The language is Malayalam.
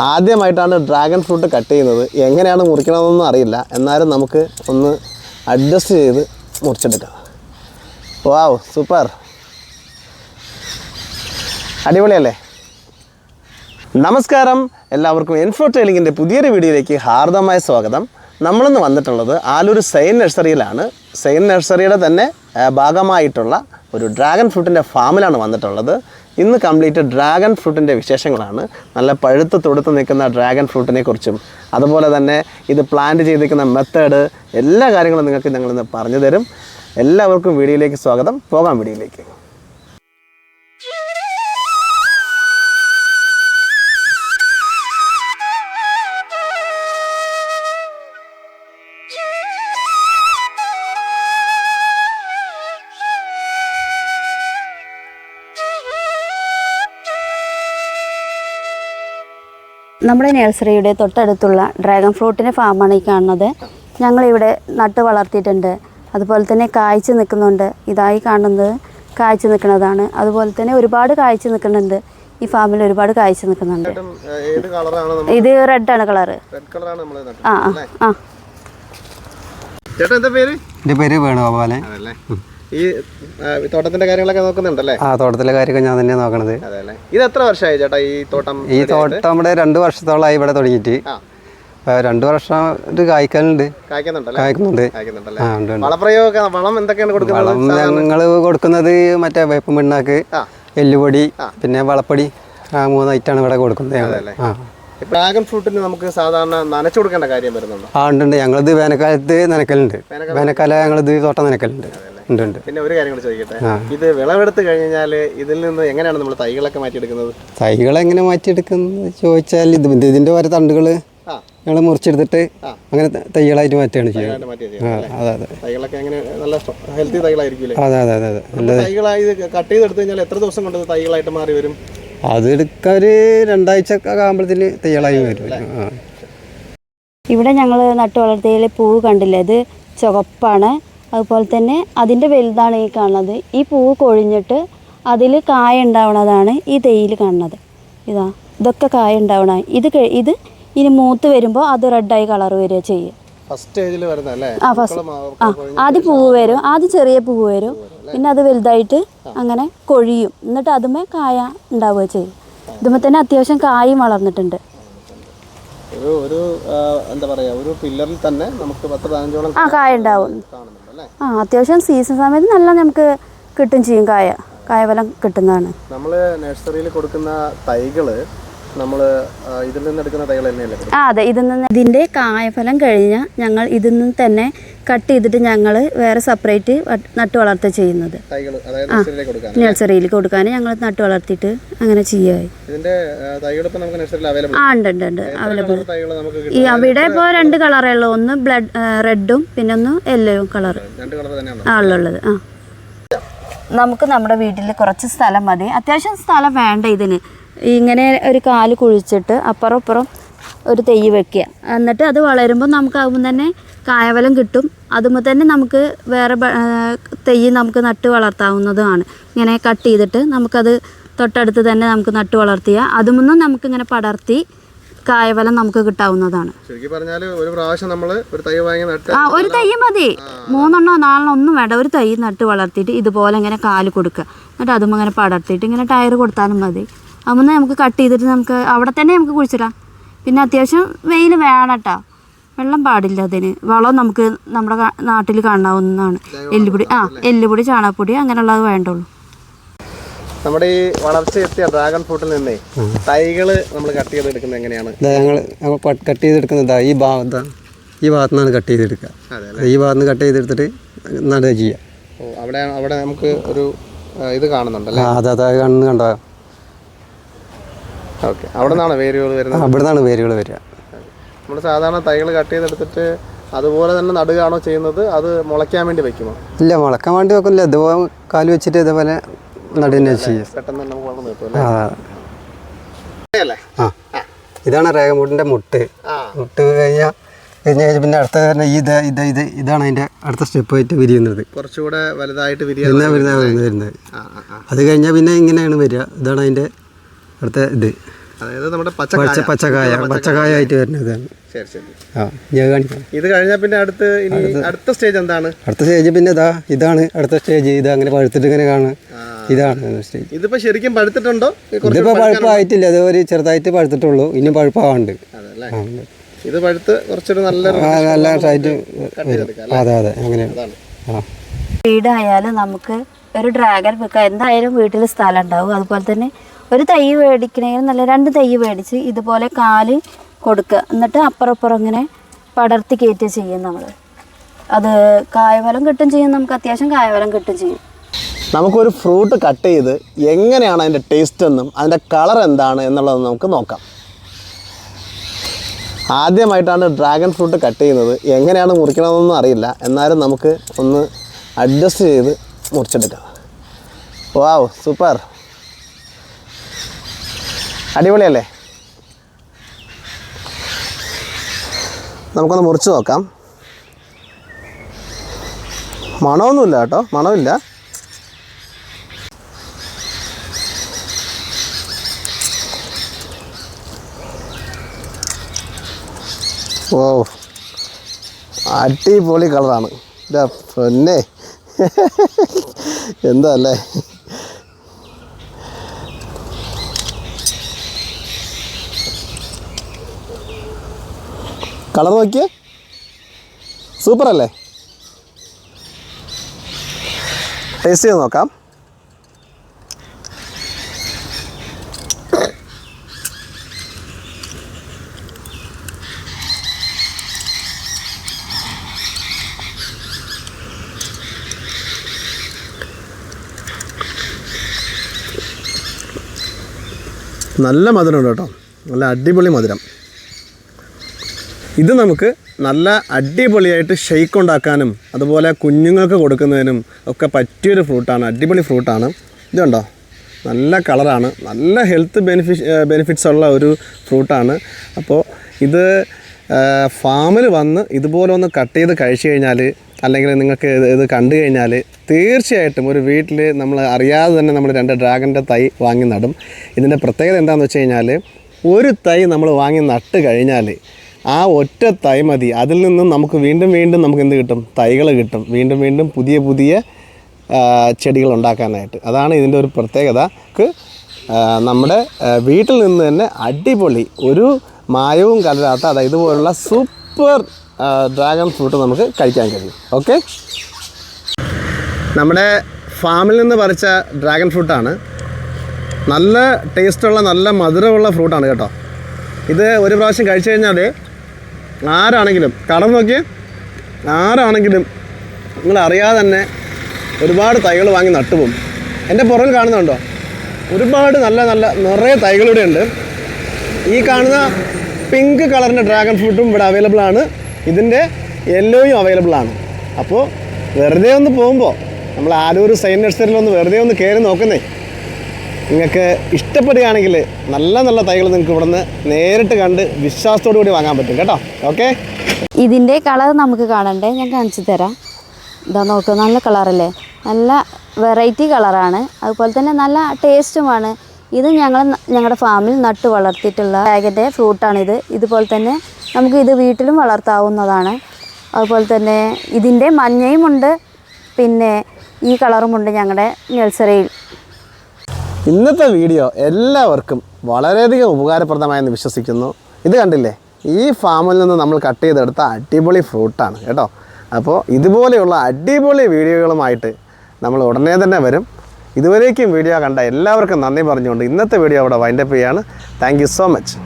ആദ്യമായിട്ടാണ് ഡ്രാഗൺ ഫ്രൂട്ട് കട്ട് ചെയ്യുന്നത്. എങ്ങനെയാണ് മുറിക്കണമെന്നൊന്നും അറിയില്ല. എന്നാലും നമുക്ക് ഒന്ന് അഡ്ജസ്റ്റ് ചെയ്ത് മുറിച്ചെടുക്കാം. വാവ് സൂപ്പർ അടിപൊളിയല്ലേ? നമസ്കാരം. എല്ലാവർക്കും എൻഫോ ട്രെയിലിങ്ങിന്റെ പുതിയൊരു വീഡിയോയിലേക്ക് ഹാർദമായ സ്വാഗതം. നമ്മളിന്ന് വന്നിട്ടുള്ളത് ആലൂർ സെയിൻ നഴ്സറിയിലാണ് സെയിൻ നഴ്സറിയുടെ തന്നെ ഭാഗമായിട്ടുള്ള ഒരു ഡ്രാഗൺ ഫ്രൂട്ടിന്റെ ഫാമിലാണ് വന്നിട്ടുള്ളത്. ഇന്ന് കംപ്ലീറ്റ് ഡ്രാഗൺ ഫ്രൂട്ടിന്റെ വിശേഷങ്ങളാണ്. നല്ല പഴുത്ത് തൊടുത്ത് നിൽക്കുന്ന ഡ്രാഗൺ ഫ്രൂട്ടിനെ കുറിച്ചും അതുപോലെ തന്നെ ഇത് പ്ലാന്റ് ചെയ്തിരിക്കുന്ന മെത്തേഡ് എല്ലാ കാര്യങ്ങളും നിങ്ങൾക്ക് ഞങ്ങളിന്ന് പറഞ്ഞു തരും. എല്ലാവർക്കും വീഡിയോയിലേക്ക് സ്വാഗതം. പോകാം വീഡിയോയിലേക്ക്. നമ്മുടെ നഴ്സറിയുടെ തൊട്ടടുത്തുള്ള ഡ്രാഗൺ ഫ്രൂട്ടിന്റെ ഫാമാണ് ഈ കാണുന്നത്. ഞങ്ങളിവിടെ നട്ട് വളർത്തിയിട്ടുണ്ട്. അതുപോലെ തന്നെ കായ്ച്ച് നിൽക്കുന്നുണ്ട്. ഇതായി കാണുന്നത് കായ്ച്ചു നിൽക്കുന്നതാണ്. അതുപോലെ തന്നെ ഒരുപാട് കായ്ച്ചു നിൽക്കുന്നുണ്ട്. ഈ ഫാമിൽ ഒരുപാട് കായ്ച്ചു നിൽക്കുന്നുണ്ട്. ഏത് കളറാണ് ഇത് റെഡാണ് കളർ റെഡ് കളറാണ് നമ്മൾ ആ ആ ആ. ചേട്ടാ എന്താ പേര്? എന്റെ പേര് വേണുഗോപാലൻ. അതല്ലേ ഈ തോട്ടത്തിന്റെ കാര്യങ്ങളൊക്കെ നോക്കുന്നുണ്ടല്ലേ? ആ തോട്ടത്തിലെ കാര്യമൊക്കെ ഞാൻ തന്നെ നോക്കണത്. ഇത് എത്ര വർഷമായി ചേട്ടാ ഈ തോട്ടം ഈ തോട്ടം നമ്മുടെ രണ്ട് വർഷത്തോളമായി ഇവിടെ തുടങ്ങിയിട്ട്. രണ്ടു വർഷം ഒരു കായ്ക്കലുണ്ട്. കായ്ക്കുന്നുണ്ട്. വളപ്രയോഗമൊക്കെ വളം എന്തൊക്കെയാണ് കൊടുക്കുന്നത്? വളം ഞങ്ങൾ കൊടുക്കുന്നത് മറ്റേ വേപ്പം പിണ്ണാക്ക് എല്ലുപൊടി പിന്നെ വളപ്പൊടി ആ മൂന്ന് ഐറ്റാണ് ഇവിടെ കൊടുക്കുന്നത് ആ. ഡ്രാഗൺ ഫ്രൂട്ടിന് നമുക്ക് സാധാരണ നനച്ചു കൊടുക്കേണ്ട കാര്യം വരുന്നുണ്ട്? ആ ഉണ്ട് ഉണ്ട് ഞങ്ങളിത് വേനൽക്കാലത്ത് നനക്കലുണ്ട്. വേനൽക്കാലം ഞങ്ങളിത് തോട്ടം നനക്കലുണ്ട്. ഉണ്ട് ഉണ്ട്. പിന്നെ ഒരു കാര്യം കൂടി ചോദിക്കട്ടെ ഇത് വിളവെടുത്ത് കഴിഞ്ഞാൽ ഇതിൽ നിന്ന് എങ്ങനെയാണ് നമ്മൾ തൈകളൊക്കെ മാറ്റിയെടുക്കുന്നത്? തൈകൾ എങ്ങനെ മാറ്റിയെടുക്കുന്നത് ചോദിച്ചാൽ ഇത് ഇതിന്റെ ഓരോ തണ്ടുകൾ ഞങ്ങൾ മുറിച്ചെടുത്തിട്ട് അങ്ങനെ തൈകളായിട്ട് മാറ്റുകയാണ് ചെയ്യുന്നത് തൈകളായി എത്ര ദിവസം കൊണ്ട് തൈകളായിട്ട് മാറി വരും? അത് എടുക്കാൻ ഒരു രണ്ടാഴ്ച ഒക്കെ ആകുമ്പോഴത്തേന് തയ്യാളായി വരും. ഇവിടെ ഞങ്ങൾ നട്ടു വളർത്തിയതിൽ പൂവ് കണ്ടില്ല? ഇത് ചുവപ്പാണ്. അതുപോലെ തന്നെ അതിന്റെ വലുതാണ് ഈ കാണുന്നത്. ഈ പൂവ് കൊഴിഞ്ഞിട്ട് അതിൽ കായ ഉണ്ടാവുന്നതാണ് ഈ തേയിൽ കാണുന്നത്. ഇതാ ഇതൊക്കെ കായ ഉണ്ടാവണ ഇത് ഇത് ഇനി മൂത്ത് വരുമ്പോൾ അത് റെഡായി കളർ വരിക ചെയ്യും. ആ ഫസ്റ്റ് ആദ്യം പൂവ് വരും. ആദ്യം ചെറിയ പൂവ് വരും. പിന്നെ അത് വലുതായിട്ട് അങ്ങനെ കൊഴിയും. എന്നിട്ട് അതുമേ കായ ഉണ്ടാവുക ചെയ്യും. ഇതുമ്പോൾ തന്നെ അത്യാവശ്യം കായും വളർന്നിട്ടുണ്ട്. ഒരു ഒരു എന്താ പറയാ ഒരു പില്ലറിൽ തന്നെ നമുക്ക് പത്ത് പതിനഞ്ചോളം ആ കായ ഉണ്ടാവും. ആ അത്യാവശ്യം സീസൺ സമയത്ത് നല്ല നമുക്ക് കിട്ടും ചെയ്യും കായ. കായഫലം കിട്ടുന്നതാണ്. നമ്മൾ നഴ്സറിയിൽ കൊടുക്കുന്ന തൈകൾ നമ്മൾ ഇതിൽ നിന്ന് എടുക്കുന്ന തൈകൾ തന്നെയല്ലേ ആ അതെ ഇതിൽ നിന്ന് ഇതിന്റെ കായഫലം കഴിഞ്ഞാൽ ഞങ്ങൾ ഇതിൽ നിന്ന് തന്നെ കട്ട് ചെയ്തിട്ട് ഞങ്ങൾ വേറെ സെപ്പറേറ്റ് നട്ട് വളർത്ത ചെയ്യുന്നത്. നഴ്സറിയിൽ കൊടുക്കാൻ ഞങ്ങൾ നട്ട് വളർത്തിയിട്ട് അങ്ങനെ ചെയ്യായി ആ ഉണ്ട് ഉണ്ട് ഉണ്ട്. അവൈലബിൾ ഈ അവിടെ ഇപ്പോൾ രണ്ട് കളറേ ഉള്ളൂ. ഒന്ന് ബ്ലഡ് റെഡും പിന്നെ ഒന്ന് യെല്ലോയും കളർ ആ ഉള്ളത്. ആ. നമുക്ക് നമ്മുടെ വീട്ടിൽ കുറച്ച് സ്ഥലം മതി. അത്യാവശ്യം സ്ഥലം വേണ്ട ഇതിന്. ഇങ്ങനെ ഒരു കാൽ കുഴിച്ചിട്ട് അപ്പുറം അപ്പുറം ഒരു തെയ്യ് വെക്കുക. എന്നിട്ട് അത് വളരുമ്പോൾ നമുക്ക് ആകുമ്പോൾ തന്നെ കായവലം കിട്ടും. അതുമ്പോൾ തന്നെ നമുക്ക് വേറെ തെയ്യ് നമുക്ക് നട്ട് വളർത്താവുന്നതുമാണ്. ഇങ്ങനെ കട്ട് ചെയ്തിട്ട് നമുക്കത് തൊട്ടടുത്ത് തന്നെ നമുക്ക് നട്ട് വളർത്തിയ അതുമൊന്നും നമുക്കിങ്ങനെ പടർത്തി കായവലം നമുക്ക് കിട്ടാവുന്നതാണ്. ആ ഒരു തൈ മതി. മൂന്നെണ്ണോ നാലെണ്ണോ ഒന്നും വേണ്ട. ഒരു തൈ നട്ട് വളർത്തിയിട്ട് ഇതുപോലെ ഇങ്ങനെ കാൽ കൊടുക്കുക. എന്നിട്ട് അതും ഇങ്ങനെ പടർത്തിയിട്ട് ഇങ്ങനെ ടയർ കൊടുത്താലും മതി. അമ്മ നമുക്ക് കട്ട് ചെയ്തിട്ട് നമുക്ക് അവിടെ തന്നെ നമുക്ക് കുഴിച്ചിടാം. പിന്നെ അത്യാവശ്യം വെയിൽ വേണം കേട്ടോ വെള്ളം പാടില്ല അതിന്. വളം നമുക്ക് നമ്മുടെ നാട്ടിൽ കാണാവുന്നതാണ്. എല്ലുപൊടി ആ എല്ലുപൊടി ചാണകപ്പൊടി അങ്ങനെയുള്ളത് വേണ്ടുള്ളൂ. നമ്മുടെ ഈ വളർച്ച എത്തിയ ഡ്രാഗൺ ഫ്രൂട്ടിൽ നിന്നേ തൈകൾ നമ്മൾ കട്ട് ചെയ്തെടുക്കുന്നത് എങ്ങനെയാണ്? ഞങ്ങൾ കട്ട് ചെയ്തെടുക്കുന്നത് ഈ ഭാഗത്ത് ഇതാ ഈ ഭാഗത്തു നിന്നാണ് കട്ട് ചെയ്തെടുക്കുക. അതെ ഈ ഭാഗത്ത് നിന്ന് കട്ട് ചെയ്തെടുത്തിട്ട് നടുക ചെയ്യുക. അവിടെ അവിടെ നമുക്ക് ഒരു ഇത് കാണുന്നുണ്ടല്ലേ അതെ അതെ കണ്ണ് കണ്ടോ? ഓക്കെ. അവിടെ നിന്നാണ് വേരുകൾ വരുക വരുന്നത്? ഇവിടെ നിന്നാണ് വേരുകൾ വരിക. നമ്മൾ സാധാരണ തൈകൾ കട്ട് ചെയ്തെടുത്തിട്ട് അതുപോലെ തന്നെ നടുകയാണോ ചെയ്യുന്നത്? അത് മുളയ്ക്കാൻ വേണ്ടി വെക്കുമോ? ഇല്ല മുളക്കാൻ വേണ്ടി വെക്കുന്നില്ല. ഇതുപോലെ കാൽ വെച്ചിട്ട് ഇതുപോലെ നടുക ചെയ്യും. ചെയ്യുക പെട്ടെന്ന് തന്നെ വളർന്നു കിട്ടും ആ ഇതാണ് റേഗമുട്ടിന്റെ മുട്ട്. മുട്ട് കഴിഞ്ഞാൽ കഴിഞ്ഞ് കഴിഞ്ഞാൽ പിന്നെ അടുത്ത തന്നെ ഇത് ഇത് ഇത് ഇതാണ് അതിന്റെ അടുത്ത സ്റ്റെപ്പ് ആയിട്ട് വിരിയുന്നത്. കുറച്ചുകൂടെ വലുതായിട്ട് വിരിയുന്നത് വരുന്നത്? അത് കഴിഞ്ഞാൽ പിന്നെ ഇങ്ങനെയാണ് വരിക. ഇതാണ് അതിന്റെ അടുത്ത ഇത്. അതായത് നമ്മുടെ പച്ച പച്ച പച്ചക്കായ. പച്ചക്കായ. ആയിട്ട് വരുന്നത്. ശരി ശരി. ആ ഞാൻ കാണിക്കാം. ഇത് കഴിഞ്ഞാൽ പിന്നെ അടുത്ത് ഇനി അടുത്ത സ്റ്റേജ് എന്താണ്? അടുത്ത സ്റ്റേജ് പിന്നെ ഇതാ ഇതാണ് അടുത്ത സ്റ്റേജ് ഇത് അങ്ങനെ പഴുത്തിട്ട് ഇങ്ങനെ കാണും ഇതാണ് സ്റ്റേജ് ഇതിപ്പോ ശരിക്കും പഴുത്തിട്ടുണ്ടോ? ഇതിപ്പോ പഴുപ്പായിട്ടില്ല അത് ഒരു ചെറുതായിട്ട് പഴുത്തിട്ടുള്ളൂ. ഇനി പഴുപ്പാവുണ്ട്. ഇത് പഴുത്ത് കുറച്ചൊരു നല്ല നല്ല ആയിട്ട് അതെ അതെ. ആ. വീടായാലും നമുക്ക് ഒരു ഡ്രാഗൺ വെക്കാം എന്തായാലും വീട്ടിൽ സ്ഥലം ഉണ്ടാവും. അതുപോലെ തന്നെ ഒരു തൈ മേടിക്കണമെങ്കിൽ നല്ല രണ്ട് തൈ മേടിച്ച് ഇതുപോലെ കാൽ കൊടുക്കുക. എന്നിട്ട് അപ്പുറം അപ്പുറം ഇങ്ങനെ പടർത്തി കയറ്റുക ചെയ്യും നമ്മൾ അത് കായഫലം കിട്ടും ചെയ്യും നമുക്ക്. അത്യാവശ്യം കായഫലം കിട്ടും ചെയ്യും. നമുക്കൊരു ഫ്രൂട്ട് കട്ട് ചെയ്ത് എങ്ങനെയാണ് അതിന്റെ ടേസ്റ്റ് എന്നും അതിന്റെ കളർ എന്താണ് എന്നുള്ളത് നമുക്ക് നോക്കാം. ആദ്യമായിട്ടാണ് ഡ്രാഗൺ ഫ്രൂട്ട് കട്ട് ചെയ്യുന്നത്. എങ്ങനെയാണ് മുറിക്കണമെന്നൊന്നും അറിയില്ല. എന്നാലും നമുക്ക് ഒന്ന് അഡ്ജസ്റ്റ് ചെയ്ത് മുറിച്ചെടുക്കാം. വാവ് സൂപ്പർ അടിപൊളിയല്ലേ? നമുക്കൊന്ന് മുറിച്ച് നോക്കാം. മണമൊന്നുമില്ല കേട്ടോ മണമില്ല. ഓ അടിപൊളി കളറാണ്. പൊന്നെ. എന്താ അല്ലേ? കളർ നോക്കിയേ. സൂപ്പർ അല്ലേ ടേസ്റ്റ് ചെയ്ത് നോക്കാം. നല്ല മധുരമുണ്ട് കേട്ടോ. നല്ല അടിപൊളി മധുരം. ഇത് നമുക്ക് നല്ല അടിപൊളിയായിട്ട് ഷെയ്ക്ക് ഉണ്ടാക്കാനും അതുപോലെ കുഞ്ഞുങ്ങൾക്ക് കൊടുക്കുന്നതിനും ഒക്കെ പറ്റിയൊരു ഫ്രൂട്ടാണ് അടിപൊളി ഫ്രൂട്ടാണ്. ഇതുണ്ടോ നല്ല കളറാണ്. നല്ല ഹെൽത്ത് ബെനിഫിഷ് ബെനിഫിറ്റ്സ് ഉള്ള ഒരു ഫ്രൂട്ടാണ്. അപ്പോൾ ഇത് ഫാമിൽ വന്ന് ഇതുപോലെ ഒന്ന് കട്ട് ചെയ്ത് കഴിച്ചു കഴിഞ്ഞാൽ അല്ലെങ്കിൽ നിങ്ങൾക്ക് ഇത് കണ്ടു കഴിഞ്ഞാൽ തീർച്ചയായിട്ടും ഒരു വീട്ടിൽ നമ്മൾ അറിയാതെ തന്നെ നമ്മൾ രണ്ട് ഡ്രാഗന്റെ തൈ വാങ്ങി നടും. ഇതിന്റെ പ്രത്യേകത എന്താണെന്ന് വെച്ച് കഴിഞ്ഞാൽ ഒരു തൈ നമ്മൾ വാങ്ങി നട്ട് കഴിഞ്ഞാൽ ആ ഒറ്റ തൈ മതി. അതിൽ നിന്നും നമുക്ക് വീണ്ടും വീണ്ടും നമുക്ക് എന്ത് കിട്ടും? തൈകൾ കിട്ടും. വീണ്ടും വീണ്ടും പുതിയ പുതിയ ചെടികൾ ഉണ്ടാക്കാനായിട്ട്. അതാണ് ഇതിന്റെ ഒരു പ്രത്യേകത. നമ്മുടെ വീട്ടിൽ നിന്ന് തന്നെ അടിപൊളി ഒരു മായവും കലരാത്ത അതായത് ഇതുപോലുള്ള സൂപ്പർ ഡ്രാഗൺ ഫ്രൂട്ട് നമുക്ക് കഴിക്കാൻ കഴിയും. ഓക്കെ? നമ്മുടെ ഫാമിൽ നിന്ന് പറിച്ച ഡ്രാഗൺ ഫ്രൂട്ടാണ്. നല്ല ടേസ്റ്റുള്ള നല്ല മധുരമുള്ള ഫ്രൂട്ടാണ് കേട്ടോ. ഇത് ഒരു പ്രാവശ്യം കഴിച്ചു കഴിഞ്ഞാൽ ആരാണെങ്കിലും കടം നോക്കി ആരാണെങ്കിലും നിങ്ങൾ അറിയാതെ തന്നെ ഒരുപാട് തൈകൾ വാങ്ങി നട്ടുപോകും. എന്റെ പുറകിൽ കാണുന്നുണ്ടോ? ഒരുപാട് നല്ല നല്ല നിറയെ തൈകളിവിടെ ഉണ്ട്. ഈ കാണുന്ന പിങ്ക് കളറിന്റെ ഡ്രാഗൺ ഫ്രൂട്ടും ഇവിടെ അവൈലബിൾ ആണ്. ഇതിന്റെ യെല്ലോയും അവൈലബിൾ ആണ്. അപ്പോൾ വെറുതെ ഒന്ന് പോകുമ്പോൾ നമ്മൾ ആലൂർ സൈൻ നഴ്സറിയിൽ ഒന്ന് വെറുതെ ഒന്ന് കയറി നോക്കുന്നേ. നിങ്ങൾക്ക് ഇഷ്ടപ്പെടുകയാണെങ്കിൽ നല്ല നല്ല തൈകൾ നിങ്ങൾക്ക് ഇവിടുന്ന് നേരിട്ട് കണ്ട് വിശ്വാസത്തോടു കൂടി വാങ്ങാൻ പറ്റും കേട്ടോ. ഓക്കെ? ഇതിന്റെ കളർ നമുക്ക് കാണണ്ടേ? ഞാൻ കാണിച്ചു തരാം. ഇതാ നോക്കുക നല്ല കളറല്ലേ? നല്ല വെറൈറ്റി കളറാണ്. അതുപോലെ തന്നെ നല്ല ടേസ്റ്റുമാണ്. ഇത് ഞങ്ങൾ ഞങ്ങളുടെ ഫാമിൽ നട്ട് വളർത്തിയിട്ടുള്ള ബാഗിന്റെ ഫ്രൂട്ടാണിത്. ഇതുപോലെ തന്നെ നമുക്ക് ഇത് വീട്ടിലും വളർത്താവുന്നതാണ്. അതുപോലെ തന്നെ ഇതിന്റെ മഞ്ഞയുമുണ്ട്. പിന്നെ ഈ കളറുമുണ്ട് ഞങ്ങളുടെ നഴ്സറിയിൽ. ഇന്നത്തെ വീഡിയോ എല്ലാവർക്കും വളരെയധികം ഉപകാരപ്രദമായെന്ന് വിശ്വസിക്കുന്നു. ഇത് കണ്ടില്ലേ? ഈ ഫാമിൽ നിന്ന് നമ്മൾ കട്ട് ചെയ്തെടുത്ത അടിപൊളി ഫ്രൂട്ടാണ് കേട്ടോ. അപ്പോൾ ഇതുപോലെയുള്ള അടിപൊളി വീഡിയോകളുമായിട്ട് നമ്മൾ ഉടനെ തന്നെ വരും. ഇതുവരേക്കും വീഡിയോ കണ്ട എല്ലാവർക്കും നന്ദി പറഞ്ഞുകൊണ്ട് ഇന്നത്തെ വീഡിയോ അവിടെ വൈൻഡപ്പ് ചെയ്യാണ് താങ്ക് സോ മച്ച്